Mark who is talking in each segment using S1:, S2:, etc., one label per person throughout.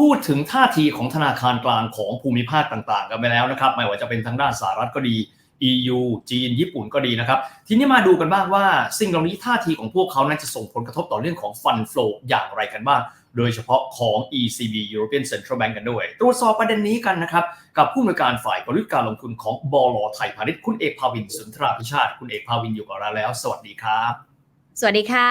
S1: พูดถึงท่าทีของธนาคารกลางของภูมิภาคต่างๆ กันไปแล้วนะครับ ไม่ว่าจะเป็นทางด้านสหรัฐก็ดี EU จีน ญี่ปุ่นก็ดีนะครับ ทีนี้มาดูกันบ้างว่า สิ่งเหล่านี้ท่าทีของพวกเขานั้นจะส่งผลกระทบต่อเรื่องของฟันฟลูอย่างไรกันบ้าง โดยเฉพาะของ ECB European Central Bank กันด้วย ตรวจสอบประเด็นนี้กันนะครับ กับผู้อำนวยการฝ่ายกลยุทธ์การลงทุนของบลไทยพาณิชย์คุณเอกภาวินสุนทราพิชาติคุณเอกภาวินอยู่กับเราแล้ว สวัสดีครับ
S2: สวัสดีค่ะ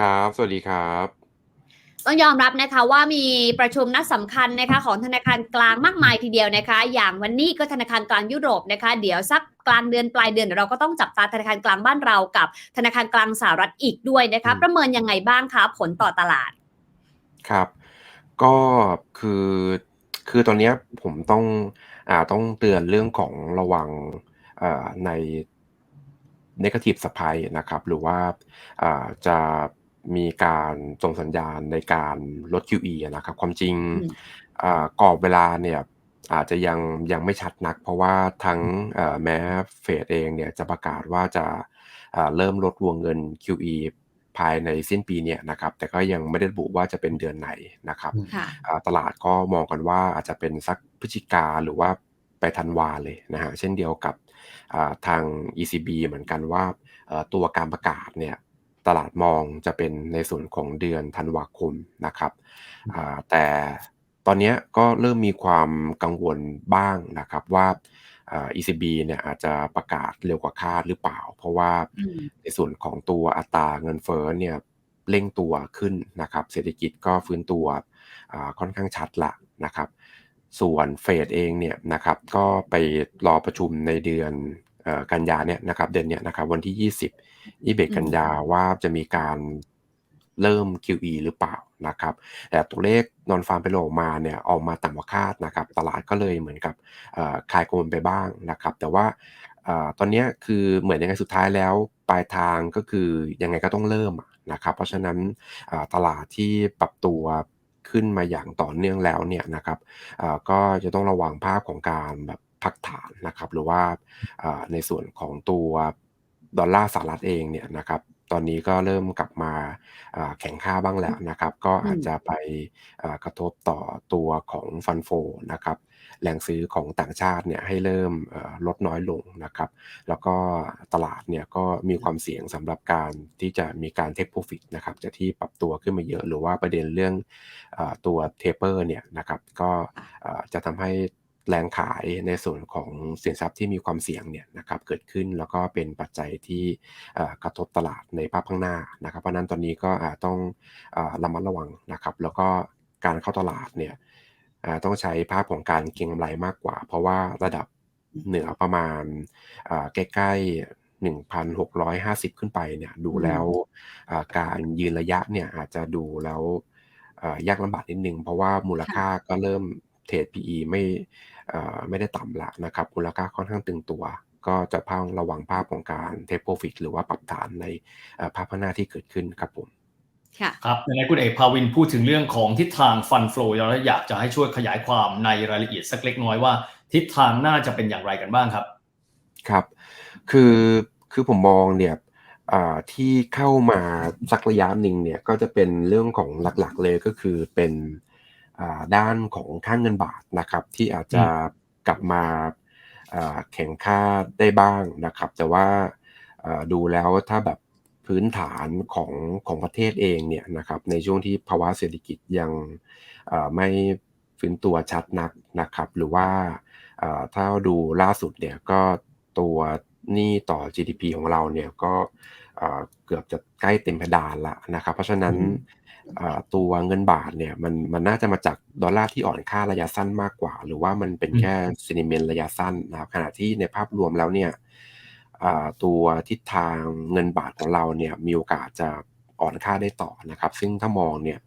S3: ครับ สวัสดีครับ
S2: ต้องยอมรับนะคะว่ามีประชุมนัดสำคัญนะคะของธนาคารกลางมากมายทีเดียวนะคะ อย่างวันนี้ก็ธนาคารกลางยุโรปนะคะ เดี๋ยวสักกลางเดือนปลายเดือนเราก็ต้องจับตาธนาคารกลางบ้านเรากับ ธนาคารกลางสหรัฐอีกด้วยนะคะ
S3: อืม
S2: ประเมินยังไงบ้างคะผลต่อตลาด
S3: ครับ ก็คือคือตอนเนี้ยผมต้องอ่าต้องเตือนเรื่องของระวังเอ่อใน negative surprise นะครับ หรือว่าอ่าจะ มีการส่งสัญญาณในการลด QE อะนะครับ ความจริง
S2: อืม
S3: อ่ากรอบเวลาเนี่ยอาจจะยังยังไม่ชัดนัก เพราะว่าทั้งเอ่อแม้เฟดเองเนี่ยจะประกาศว่าจะอ่าเริ่มลดวงเงิน QE ภายในสิ้นปีเนี่ยนะครับ แต่ก็ยังไม่ได้ระบุว่าจะเป็นเดือนไหนนะครับ
S2: ค่ะ
S3: อ่าตลาดก็มองกันว่าอาจจะเป็นสักพฤศจิกาหรือว่าไปธันวาเลยนะฮะเช่นเดียวกับอ่าทาง ECB เหมือนกันว่าเอ่อตัวการประกาศเนี่ย ตลาดมองจะเป็นในส่วนของเดือนธันวาคมนะครับอ่าแต่ตอนเนี้ยก็เริ่มมีความกังวลบ้างนะครับว่าอ่า ECB เนี่ยอาจจะประกาศเร็วกว่าคาดหรือเปล่า เพราะว่า
S2: อืม
S3: ในส่วนของตัวอัตราเงินเฟ้อเนี่ยเร่งตัวขึ้นนะครับ เศรษฐกิจก็ฟื้นตัวอ่าค่อนข้างชัดละนะครับ ส่วนเฟดเองเนี่ยนะครับก็ไปรอประชุมในเดือนเอ่อกันยาเนี่ยนะครับเดือนเนี้ยนะครับวันที่ 20 21กันยาว่าจะมีการเริ่ม QE หรือเปล่านะครับ แต่ตัวเลขนอนฟาร์มไปโลออกมาเนี่ยออกมาต่ำกว่าคาดนะครับ ตลาดก็เลยเหมือนกับเอ่อคลายกังวลไปบ้างนะครับ แต่ว่าเอ่อตอนเนี้ยคือเหมือนยังไงสุดท้ายแล้ว ปลายทางก็คือยังไงก็ต้องเริ่มอะนะครับ เพราะฉะนั้นเอ่อตลาดที่ปรับตัวขึ้นมาอย่างต่อเนื่องแล้วเนี่ยนะครับเอ่อก็จะต้องระวังภาพของการแบบพักฐานนะครับ หรือว่าเอ่อในส่วนของตัว ดอลลาร์สหรัฐเองเนี่ยนะครับตอนนี้ก็เริ่มกลับมาอ่าแข็งค่าบ้างแล้วนะครับ ก็อาจจะไปอ่ากระทบต่อตัวของฟันโฟนะครับแรงซื้อของต่างชาติเนี่ยให้เริ่มเอ่อลดน้อยลงนะครับ แล้วก็ตลาดเนี่ยก็มีความเสี่ยงสำหรับการที่จะมีการ take profit นะครับจากที่ปรับตัวขึ้นมาเยอะ หรือว่าประเด็นเรื่องอาตัว taper เนี่ยนะครับก็อ่าจะทำให้ แรงขายในส่วนของสินทรัพย์ที่มีความเสี่ยงเนี่ยนะครับเกิดขึ้นแล้วก็เป็นปัจจัยที่อ่ากระทบตลาดในภาพข้างหน้านะครับ เพราะฉะนั้นตอนนี้ก็อาจต้องอ่าระมัดระวังนะครับ แล้วก็การเข้าตลาดเนี่ยอ่าต้องใช้ภาพของการเก็งกำไรมากกว่า เพราะว่าระดับเหนือประมาณอ่าใกล้ๆ 1,650 ขึ้นไปเนี่ยดูแล้วอ่าการยืนระยะเนี่ยอาจจะดูแล้วอ่ายากลำบากนิดนึง เพราะว่ามูลค่าก็เริ่ม เทรด PE ไม่อ่าไม่ได้ต่ำละนะครับมูลค่าค่อนข้างตึงตัว ก็จะพังระวังภาพของการ take profit หรือว่าปรับฐานในอ่าภาพข้างหน้าที่เกิดขึ้นครับผม
S2: ค่ะ
S1: ครับในคุณเอกภาวินพูดถึงเรื่องของทิศทางฟันฟลูแล้วอยากจะให้ช่วยขยายความในรายละเอียดสักเล็กน้อยว่า ทิศทางน่าจะเป็นอย่างไรกันบ้างครับ
S3: ครับ คือคือผมมองเนี่ยอ่าที่เข้ามาสักระยะหนึ่งเนี่ยก็จะเป็นเรื่องของหลักๆเลยก็คือเป็นอ่า ด้านของค่างเงินบาทนะครับ ที่อาจจะกลับมาอ่าแข่งค่าได้บ้างนะครับ แต่ว่าอ่าดูแล้วถ้าแบบพื้นฐานของของประเทศเองเนี่ยนะครับในช่วงที่ภาวะเศรษฐกิจยังอ่าไม่ฟื้นตัวชัดนักนะครับ หรือว่าอ่าถ้าดูล่าสุดเนี่ยก็ตัวหนี้ต่อ GDP ของเราเนี่ยก็อ่าเกือบจะใกล้เต็มเพดานละนะครับ เพราะฉะนั้น
S1: อืม
S3: อ่า ตัวเงินบาทเนี่ยมันมันน่าจะมาจากดอลลาร์ที่อ่อนค่าระยะสั้นมากกว่า หรือว่ามันเป็นแค่ sentiment ระยะสั้นนะครับขณะที่ในภาพรวมแล้วเนี่ยอ่าตัวทิศทางเงินบาทของเราเนี่ยมีโอกาสจะอ่อนค่าได้ต่อนะครับ ซึ่งถ้ามองเนี่ย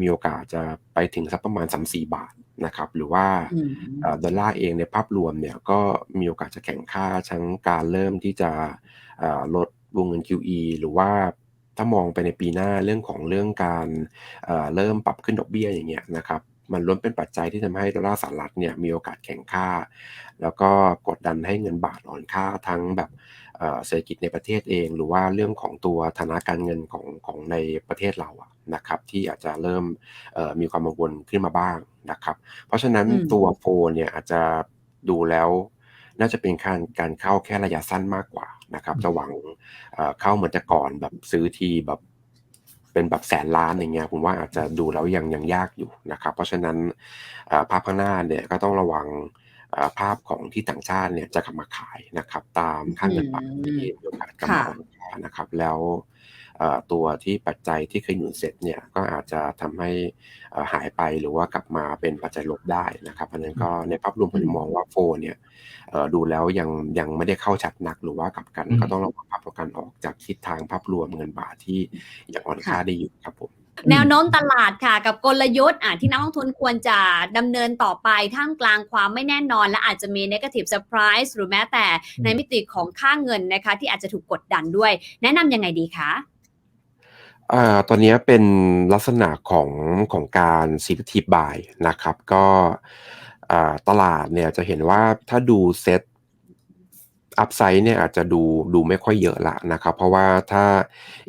S3: มีโอกาสจะไปถึงสักประมาณ 3-4 บาทนะครับ หรือว่า
S2: อืม
S3: เอ่อดอลลาร์เองในภาพรวมเนี่ยก็มีโอกาสจะแข่งค่าทั้งการเริ่มที่จะเอ่อลดวงเงิน QE หรือว่า ถ้ามองไปในปีหน้าเรื่องของเรื่องการเอ่อเริ่มปรับขึ้นดอกเบี้ยอย่างเงี้ยนะครับมันล้วนเป็นปัจจัยที่ทำให้ดอลลาร์สหรัฐเนี่ยมีโอกาสแข่งค่า แล้วก็กดดันให้เงินบาทอ่อนค่าทั้งแบบเอ่อเศรษฐกิจในประเทศเอง หรือว่าเรื่องของตัวฐานะการเงินของของในประเทศเราอะนะครับที่อาจจะเริ่มเอ่อมีความกังวลขึ้นมาบ้างนะครับ เพราะฉะนั้น
S2: อืม
S3: ตัวโฟนเนี่ยอาจจะดูแล้ว น่าจะเป็นการการเข้าแค่ระยะสั้นมากกว่านะครับจะหวังเอ่อเข้าเหมือนแต่ก่อนแบบซื้อทีแบบเป็นแบบแสนล้านอย่างเงี้ยผมว่าอาจจะดูแล้วยังยังยากอยู่นะครับ เพราะฉะนั้นเอ่อภาพข้างหน้าเนี่ยก็ต้องระวังเอ่อภาพของที่ต่างชาติเนี่ยจะกลับมาขายนะครับ ตามค่าเงินบาทที่มีโอกาสกลับมา
S2: ค่ะ
S3: อ่อนค่านะครับ แล้วเอ่อ ตัวที่ปัจจัยที่เคยหนุนเสร็จเนี่ยก็อาจจะทำให้เอ่อหายไปหรือว่ากลับมาเป็นปัจจัยลบได้นะครับเพราะฉะนั้นก็ในภาพรวมผมมองว่าโฟนเนี่ยเอ่อดูแล้วยังยังไม่ได้เข้าชัดนักหรือว่ากลับกัน
S1: อืม
S3: ก็ต้องระวังภาพประกันออกจากทิศทางภาพรวมเงินบาทที่ยังอ่อนค่าได้อยู่ครับผม
S2: แนวโน้มตลาดค่ะกับกลยุทธ์อะที่นักลงทุนควรจะดำเนินต่อไปท่ามกลางความไม่แน่นอน และอาจจะมี negative surprise หรือแม้แต่ในมิติของค่าเงินนะคะ ที่อาจจะถูกกดดันด้วย แนะนำยังไงดีคะ
S3: อ่า ตอนนี้เป็นลักษณะของ ของการ selective buy นะครับ ก็ อ่า ตลาดเนี่ยจะเห็นว่า ถ้าดูเซ็ตอัพไซด์เนี่ยอาจจะดู ดูไม่ค่อยเยอะละนะครับ เพราะว่าถ้า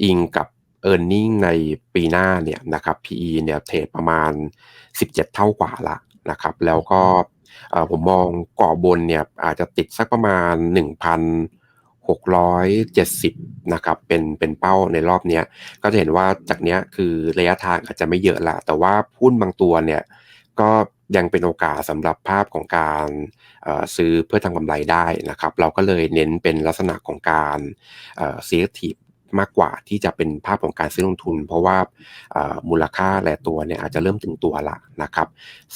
S3: อิงกับ e a r n i n g ในปีหน้าเนี่ยนะครับ PE เนี่ยเทรดประมาณ 17 เท่ากว่าละนะครับ แล้วก็เอ่อผมมองกรอบบนเนี่ยอาจจะติดสักประมาณ 670 นะครับ เป็นเป็นเป้าในรอบเนี้ย ก็จะเห็นว่าจากเนี้ยคือระยะทางอาจจะไม่เยอะละ แต่ว่าหุ้นบางตัวเนี่ย ก็ยังเป็นโอกาสสำหรับภาพของการซื้อเพื่อทำกำไรได้นะครับ เราก็เลยเน้นเป็นลักษณะของการเอ่อ selective มากกว่าที่จะเป็นภาพของการซื้อลงทุน เพราะว่ามูลค่าหลายตัวเนี่ยอาจจะเริ่มถึงตัวละนะครับ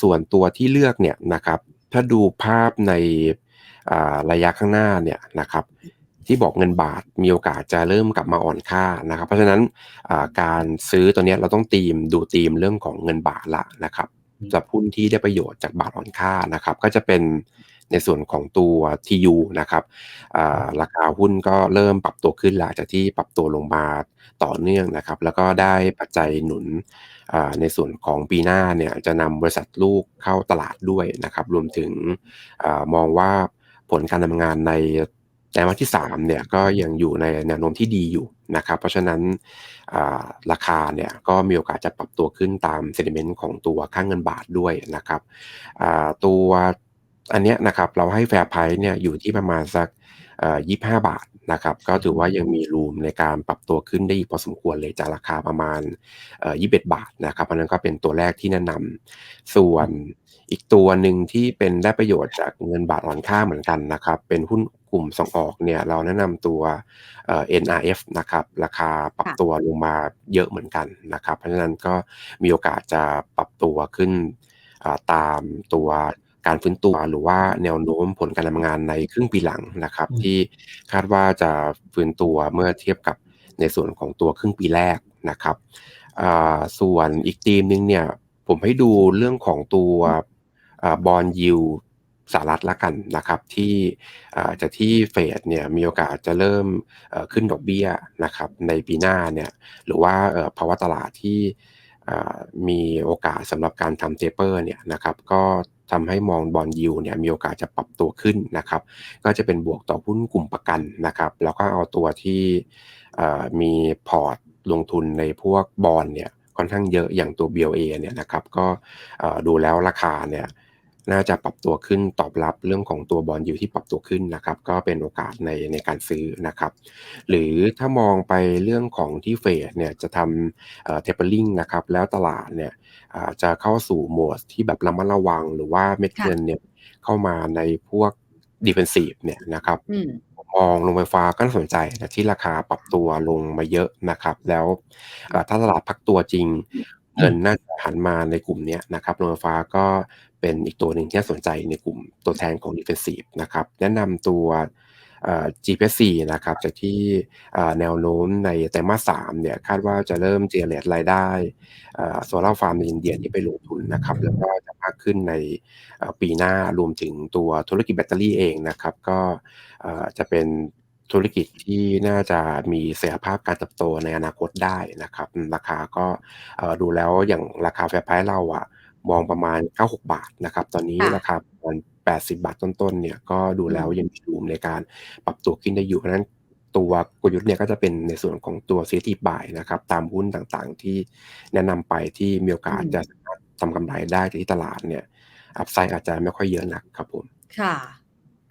S3: ส่วนตัวที่เลือกเนี่ยนะครับ ถ้าดูภาพในระยะข้างหน้าเนี่ยนะครับ ที่บอกเงินบาทมีโอกาสจะเริ่มกลับมาอ่อนค่านะครับ เพราะฉะนั้นการซื้อตัวนี้เราต้องตีมดูตีมเรื่องของเงินบาทละนะครับ
S1: อืม
S3: สำหรับหุ้นที่ได้ประโยชน์จากบาทอ่อนค่านะครับ ก็จะเป็นในส่วนของตัว TU นะครับราคาหุ้นก็เริ่มปรับตัวขึ้นหลังจากที่ปรับตัวลงมาต่อเนื่องนะครับ แล้วก็ได้ปัจจัยหนุนในส่วนของปีหน้าเนี่ยจะนำบริษัทลูกเข้าตลาดด้วยนะครับ รวมถึงอมองว่าผลการทำงานใน ไตรมาสที่3เนี่ยก็ยังอยู่ในแนวโน้มที่ดีอยู่นะครับ เพราะฉะนั้นราคาเนี่ยก็มีโอกาสจะปรับตัวขึ้นตามเซนิเมนต์ของตัวค่างเงินบาทด้วยนะครับตัวอันเนี้ยนะครับเราให้แฟร์ไพรส์เนี่ยอยู่ที่ประมาณสักเอ่อ25บาทนะครับก็ถือว่ายังมีรูมในการปรับตัวขึ้นได้อีกพอสมควรเลยจากราคาประมาณเอ่อ21บาทนะครับอันนั้นก็เป็นตัวแรกที่แนะนำส่วน อีกตัวหนึ่งที่เป็นได้ประโยชน์จากเงินบาทอ่อนค่าเหมือนกันนะครับ เป็นหุ้นกลุ่มส่งออกเนี่ยเราแนะนำตัวเอ่อ NRF นะครับ ราคาปรับ
S2: ค่ะ
S3: ตัวลงมาเยอะเหมือนกันนะครับ เพราะฉะนั้นก็มีโอกาสจะปรับตัวขึ้นอ่าตามตัวการฟื้นตัวหรือว่าแนวโน้มผลการทำงานในครึ่งปีหลังนะครับ
S1: อืม
S3: ที่คาดว่าจะฟื้นตัวเมื่อเทียบกับในส่วนของตัวครึ่งปีแรกนะครับอ่าส่วนอีกทีมหนึงเนี่ยผมให้ดูเรื่องของตัว บอลยิวสหรัฐละกันนะครับที่จากที่เฟดเนี่ยมีโอกาสจะเริ่มขึ้นดอกเบี้ยนะครับในปีหน้าเนี่ยหรือว่าภาวะตลาดที่มีโอกาสสำหรับการทำเทเปอร์เนี่ยนะครับก็ทำให้มองบอลยิวเนี่ยมีโอกาสจะปรับตัวขึ้นนะครับก็จะเป็นบวกต่อหุ้นกลุ่มประกันนะครับแล้วก็เอาตัวที่มีพอร์ตลงทุนในพวกบอลเนี่ยค่อนข้างเยอะอย่างตัว BLA เนี่ยนะครับก็ดูแล้วราคาเนี่ย น่าจะปรับตัวขึ้นตอบรับเรื่องของตัวบอลอยู่ที่ปรับตัวขึ้นนะครับ ก็เป็นโอกาสในในการซื้อนะครับ หรือถ้ามองไปเรื่องของที่เฟดเนี่ยจะทำเอ่อ tapering นะครับ แล้วตลาดเนี่ยอ่าจะเข้าสู่โหมดที่แบบระมัดระวังหรือว่าเม็ด
S2: ค่ะ
S3: เงินเนี่ยเข้ามาในพวก defensive เนี่ยนะครับ
S2: อืม
S3: มองโรงไฟฟ้าก็น่าสนใจนะที่ราคาปรับตัวลงมาเยอะนะครับ แล้วเอ่อถ้าตลาดพักตัวจริง เงินน่าจะหันมาในกลุ่มนี้นะครับโรงไฟฟ้าก็เป็นอีกตัวหนึ่งที่น่าสนใจในกลุ่มตัวแทนของ defensive นะครับ แนะนำตัว GPC นะครับ จากที่แนวโน้มในไตรมาสสามเนี่ยคาดว่าจะเริ่มเจเนเรตรายได้โซลาร์ฟาร์มในอินเดียที่ไปลงทุนนะครับ แล้วก็จะมากขึ้นในปีหน้ารวมถึงตัวธุรกิจแบตเตอรี่เองนะครับ ก็จะเป็น ธุรกิจที่น่าจะมีศักยภาพการเติบโตในอนาคตได้นะครับราคาก็ เอ่อ ดูแล้วอย่างราคาแฟร์ไพรส์เราอะ มองประมาณ 96 บาทนะครับ ตอนนี้
S2: ค่ะ
S3: ราคาประมาณ 80 บาทต้น ๆ เนี่ย ก็ดูแล้วยังมีรูมในการปรับตัวขึ้นได้อยู่ เพราะฉะนั้น ตัวกลยุทธ์เนี่ยก็จะเป็นในส่วนของตัว selective buy นะครับ ตามหุ้นต่าง ๆ ที่แนะนำไป ที่มีโอกาส
S2: อืม
S3: จะสามารถทำกำไรได้ แต่ที่ตลาดเนี่ย อัพไซด์อาจจะไม่ค่อยเยอะนักครับผม
S2: ค่ะ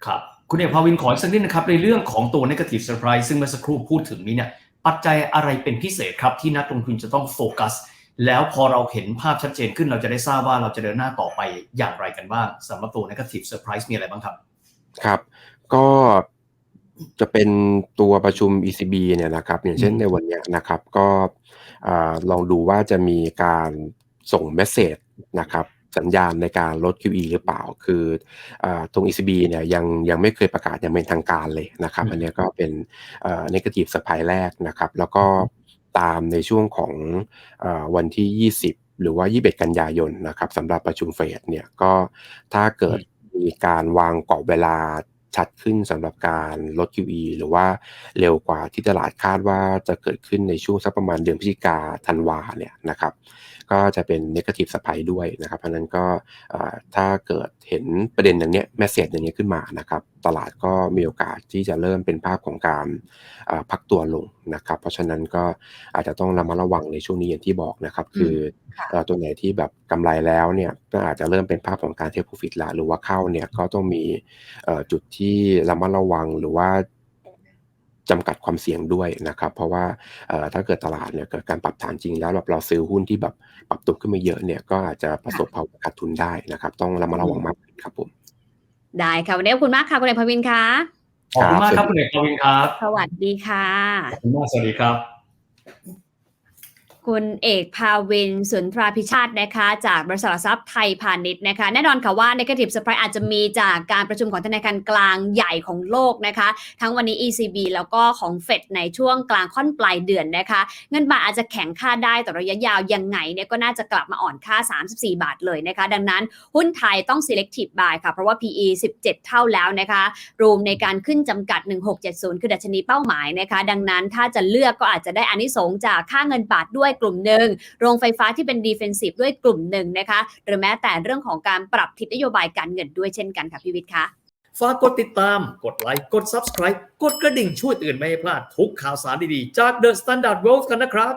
S1: ครับ คุณเอกภาวินขออีกสักนิดนะครับในเรื่องของตัว negative surprise ซึ่งเมื่อสักครู่พูดถึงนี้เนี่ยปัจจัยอะไรเป็นพิเศษครับที่นักลงทุนจะต้องโฟกัส แล้วพอเราเห็นภาพชัดเจนขึ้นเราจะได้ทราบว่าเราจะเดินหน้าต่อไปอย่างไรกันบ้างสำหรับตัว negative surprise มีอะไรบ้างครับ
S3: ครับ ก็จะเป็นตัวประชุม ECB เนี่ยนะครับอย่างเช่น
S1: อืม
S3: ในวันเนี้ยนะครับก็อ่าลองดูว่าจะมีการส่งเมสเซจนะครับ สัญญาณในการลด QE หรือเปล่า คืออาตรง ECB เนี่ยยังยังไม่เคยประกาศอย่างเป็นทางการเลยนะครับ
S1: อืม
S3: อันเนี้ยก็เป็นเอ่อ negative surprise แรกนะครับ แล้วก็ตามในช่วงของเอ่อวันที่ 20 หรือว่า 21 กันยายนนะครับสำหรับประชุมเฟดเนี่ยก็ถ้าเกิดมีการวางกรอบเวลาชัดขึ้นสำหรับการลด QE หรือว่าเร็วกว่าที่ตลาดคาดว่าจะเกิดขึ้นในช่วงสักประมาณเดือนพฤศจิกาธันวาเนี่ยนะครับ ก็จะเป็น negative surprise ด้วยนะครับเพราะฉะนั้นก็เอ่อถ้าเกิดเห็นประเด็นอย่างเนี้ยแมสเซจอย่างเนี้ยขึ้นมานะครับตลาดก็มีโอกาสที่จะเริ่มเป็นภาพของการเอ่อพักตัวลงนะครับ เพราะฉะนั้นก็อาจจะต้องระมัดระวังในช่วงนี้อย่างที่บอกนะครับ คือ
S2: ค่ะ
S3: เอ่อตัวไหนที่แบบกำไรแล้วเนี่ยก็อาจจะเริ่มเป็นภาพของการเทคโปรฟิตละหรือว่าเข้าเนี่ยก็ต้องมีเอ่อจุดที่ระมัดระวังหรือว่า จำกัดความเสี่ยงด้วยนะครับ เพราะว่าเอ่อถ้าเกิดตลาดเนี่ยเกิดการปรับฐานจริงแล้วแบบเราซื้อหุ้นที่แบบปรับตัวขึ้นมาเยอะเนี่ยก็อาจจะประสบภาวะขาดทุนได้นะครับ ต้องระมัดระวังมากขึ้นครับผม
S2: ได้ค่ะวันนี้ขอบคุณมากค่ะคุณเอกภาวินค่ะ
S1: ขอบคุณมากครับคุณเอกภาวินครับ
S2: สวัสดีค่ะ
S1: ขอบคุณมากสวัสดีครับ
S2: คุณเอกภาวินสุนทราพิชาตินะคะ จากบริษัททรัพย์ไทยพาณิชย์นะคะ แน่นอนค่ะว่า negative surprise อาจจะมีจากการประชุมของธนาคารกลางใหญ่ของโลกนะคะ ทั้งวันนี้ ECB แล้วก็ของ Fed ในช่วงกลางค่อนปลายเดือนนะคะ เงินบาทอาจจะแข็งค่าได้แต่ระยะยาวยังไงเนี่ยก็น่าจะกลับมาอ่อนค่า 34 บาทเลยนะคะ ดังนั้นหุ้นไทยต้อง selective buy ค่ะ เพราะว่า PE 17 เท่าแล้วนะคะรวมในการขึ้นจำกัด 1670 คือดัชนีเป้าหมายนะคะ ดังนั้นถ้าจะเลือกก็อาจจะได้อานิสงจากค่าเงินบาทด้วยกลุ่มหนึ่งโรงไฟฟ้าที่เป็นดีเฟนซีฟด้วยกลุ่มหนึ่งนะคะหรือแม้แต่เรื่องของการปรับทิศนโยบายการเงินด้วยเช่นกันค่ะพี่วิทย์คะ
S1: ฝากกดติดตาม กดไลค์ กด Subscribe กดกระดิ่งช่วยเตือนไม่ให้พลาดทุกข่าวสารดีๆ จาก The Standard World กันนะครับ